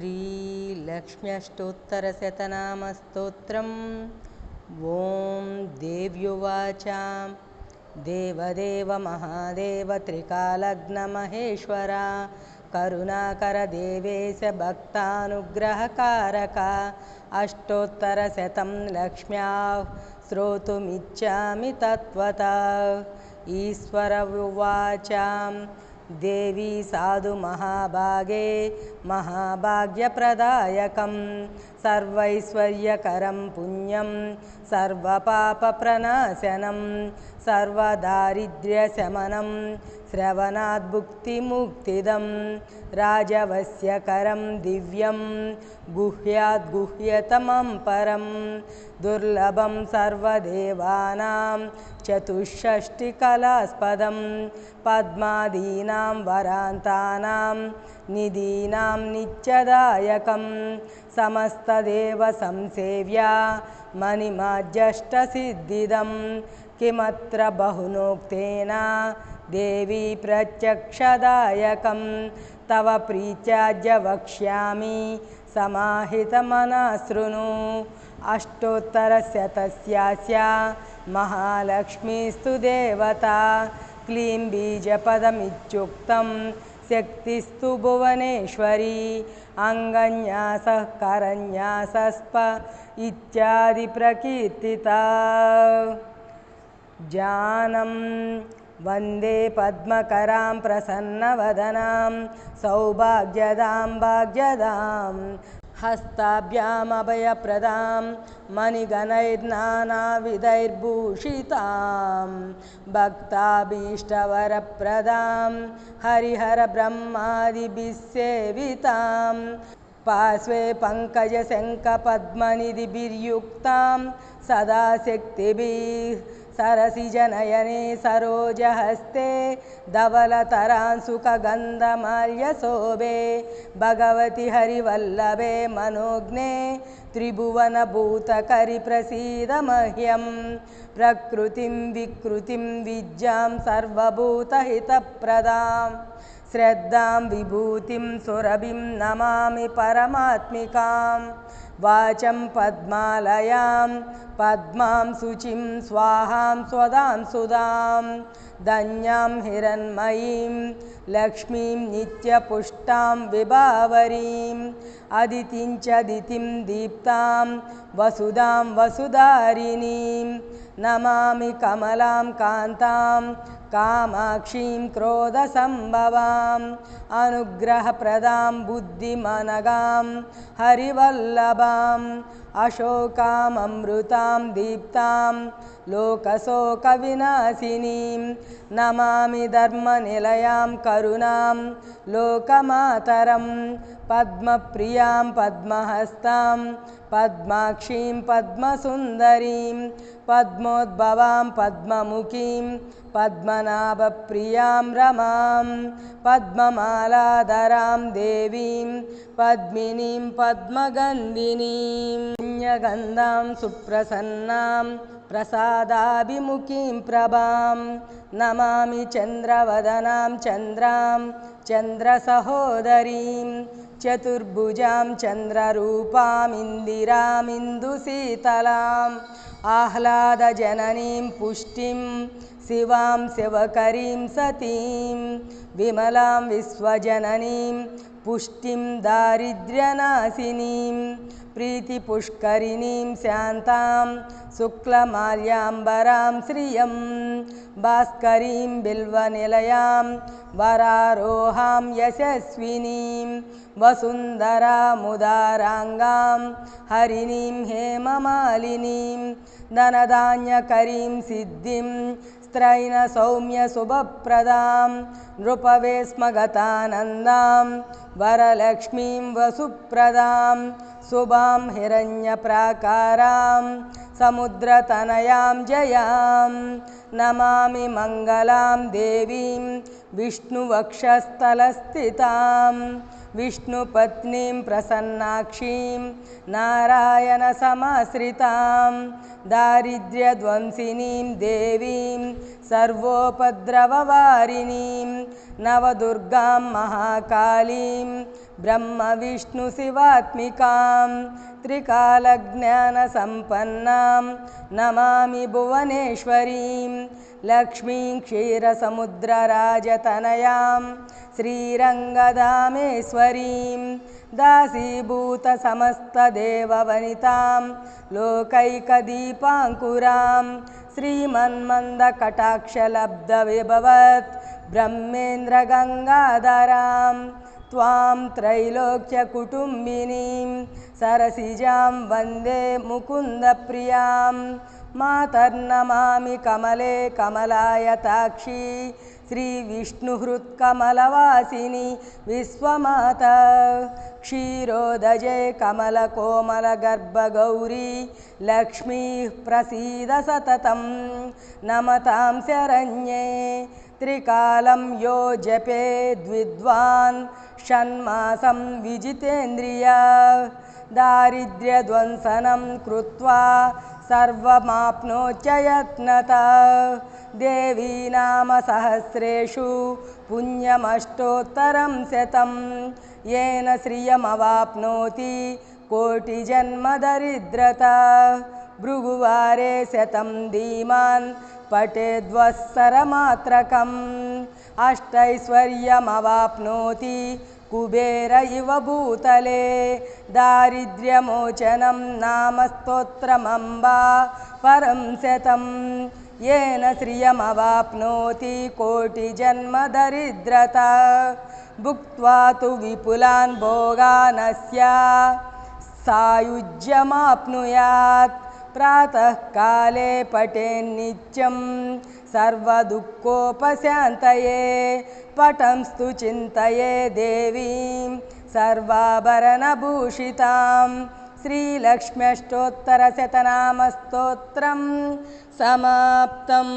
श्रीलक्ष्म्यष्टोत्तरशतनामस्तोत्रम्। ॐ देव्युवाच। देवदेव महादेव त्रिकालग्नमहेश्वरा करुणाकरदेवेश भक्तानुग्रहकारक। अष्टोत्तरशतं लक्ष्म्याः श्रोतुमिच्छामि तत्त्वता। ईश्वर उवाच देवी साधु महाभागे महाभाग्यप्रदायकं सर्वैश्वर्यकरं पुण्यं सर्वपापप्रणाशनं सर्वदारिद्र्यशमनं श्रवणाद्भुक्तिमुक्तिदं राजवस्यकरं दिव्यं गुह्याद्गुह्यतमं परं दुर्लभं सर्वदेवानां चतुष्षष्टिकलास्पदं पद्मादीनां वरान्तानां निधीनां नित्यदायकं समस्तदेवसंसेव्या मणिमाज्यष्टसिद्धिदं किमत्र बहुनोक्तेन देवी प्रत्यक्षदायकं तव प्रीत्याज्य वक्ष्यामि समाहितमनशृणु अष्टोत्तरशतस्यास्य महालक्ष्मीस्तु देवता क्लीं बीजपदमित्युक्तं शक्तिस्तु भुवनेश्वरी अङ्गन्यासः करन्यासस्प इत्यादिप्रकीर्तिता जानम् वन्दे पद्मकरां प्रसन्नवदनां सौभाग्यदां भाग्यदां हस्ताभ्यामभयप्रदां मणिगणैर्नानाविधैर्भूषितां भक्ताभीष्टवरप्रदां हरिहरब्रह्मादिभिस्सेवितां पार्श्वे पङ्कजशङ्खपद्मनिधिभिर्युक्तां सदा शक्तिभिः सरसिजनयने सरोजहस्ते धवलतरांसुकगन्धमाल्यशोभे भगवति हरिवल्लभे मनोज्ञे त्रिभुवनभूतकरिप्रसीद मह्यं प्रकृतिं विकृतिं विद्यां सर्वभूतहितप्रदां श्रद्धां विभूतिं सुरभिं नमामि परमात्मिकां। वाचं पद्मालयां पद्मां शुचिं स्वाहां स्वदां सुधां धन्यां हिरण्मयीं लक्ष्मीं नित्यपुष्टां विभावरीम् अदितिं च दितिं दीप्तां वसुधां वसुधारिणीं। नमामि कमलां कान्तां कामाक्षीं क्रोधसम्भवाम् अनुग्रहप्रदां बुद्धिमनगां हरिवल्लभाम् अशोकाममृतां दीप्तां लोकशोकविनाशिनीं नमामि धर्मनिलयां करुणां लोकमातरं पद्मप्रियां पद्महस्तां पद्माक्षीं पद्मसुन्दरीं पद्मोद्भवां पद्ममुखीं पद्मनाभप्रियां रमां पद्ममालाधरां देवीं पद्मिनीं पद्मगन्धिनीं पुण्यगन्धां सुप्रसन्नां प्रसादाभिमुखीं प्रभां नमामि चन्द्रवदनां चन्द्रां चन्द्रसहोदरीं चतुर्भुजां चन्द्ररूपामिन्दिरामिन्दुशीतलाम् आह्लादजननीं पुष्टिं शिवां शिवकरीं सतीं विमलां विश्वजननीं पुष्टिं दारिद्र्यनाशिनीं प्रीतिपुष्करिणीं शान्तां शुक्लमाल्याम्बरां श्रियं भास्करीं बिल्वनिलयां वरारोहां यशस्विनीं वसुन्धरामुदाराङ्गां हरिणीं हेममालिनीं धनधान्यकरीं सिद्धिं स्त्रैणसौम्यशुभप्रदां नृपवेस्मगतानन्दां वरलक्ष्मीं वसुप्रदां शुभां हिरण्यप्राकारां समुद्रतनयां जयां नमामि मङ्गलां देवीं विष्णुवक्षस्थलस्थितां विष्णुपत्नीं प्रसन्नाक्षीं नारायणसमाश्रितां दारिद्र्यध्वंसिनीं देवीं सर्वोपद्रववारिणीं। नवदुर्गां महाकालीं ब्रह्मविष्णुशिवात्मिकां त्रिकालज्ञानसम्पन्नां नमामि भुवनेश्वरीं लक्ष्मीं क्षीरसमुद्रराजतनयां श्रीरङ्गधामेश्वरीं दासीभूतसमस्तदेववनितां लोकैकदीपाङ्कुरां श्रीमन्मन्दकटाक्षलब्धविभवत् ब्रह्मेन्द्रगङ्गाधरां त्वां त्रैलोक्यकुटुम्बिनीं सरसिजां वन्दे मुकुन्दप्रियां। मातर्नमामि कमले कमलायताक्षी श्रीविष्णुहृत्कमलवासिनि विश्वमाता क्षीरोदजे कमलकोमलगर्भगौरी लक्ष्मीः प्रसीद सततं नमतां शरण्ये त्रिकालं यो जपे द्विद्वान् षण्मासं विजितेन्द्रिया दारिद्र्यध्वंसनं कृत्वा सर्वमाप्नोच्च यत्नता। देवी नाम सहस्रेषु पुण्यमष्टोत्तरं शतं येन श्रियमवाप्नोति कोटिजन्मदरिद्रता। भृगुवारे शतं धीमान् पठेद्वत्सरमात्रकम् अष्टैश्वर्यमवाप्नोति कुबेर इव भूतले। दारिद्र्यमोचनं नाम स्तोत्रमम्बा परं शतं येन श्रियमवाप्नोति कोटिजन्मदरिद्रता। भुक्त्वा तु विपुलान् भोगानस्य सायुज्यमाप्नुयात् प्रातःकाले पठेन्नित्यं सर्वदुःखोपशान्तये पटंस्तु चिन्तये देवीं सर्वाभरणभूषितां। श्रीलक्ष्म्यष्टोत्तरशतनामस्तोत्रं समाप्तम्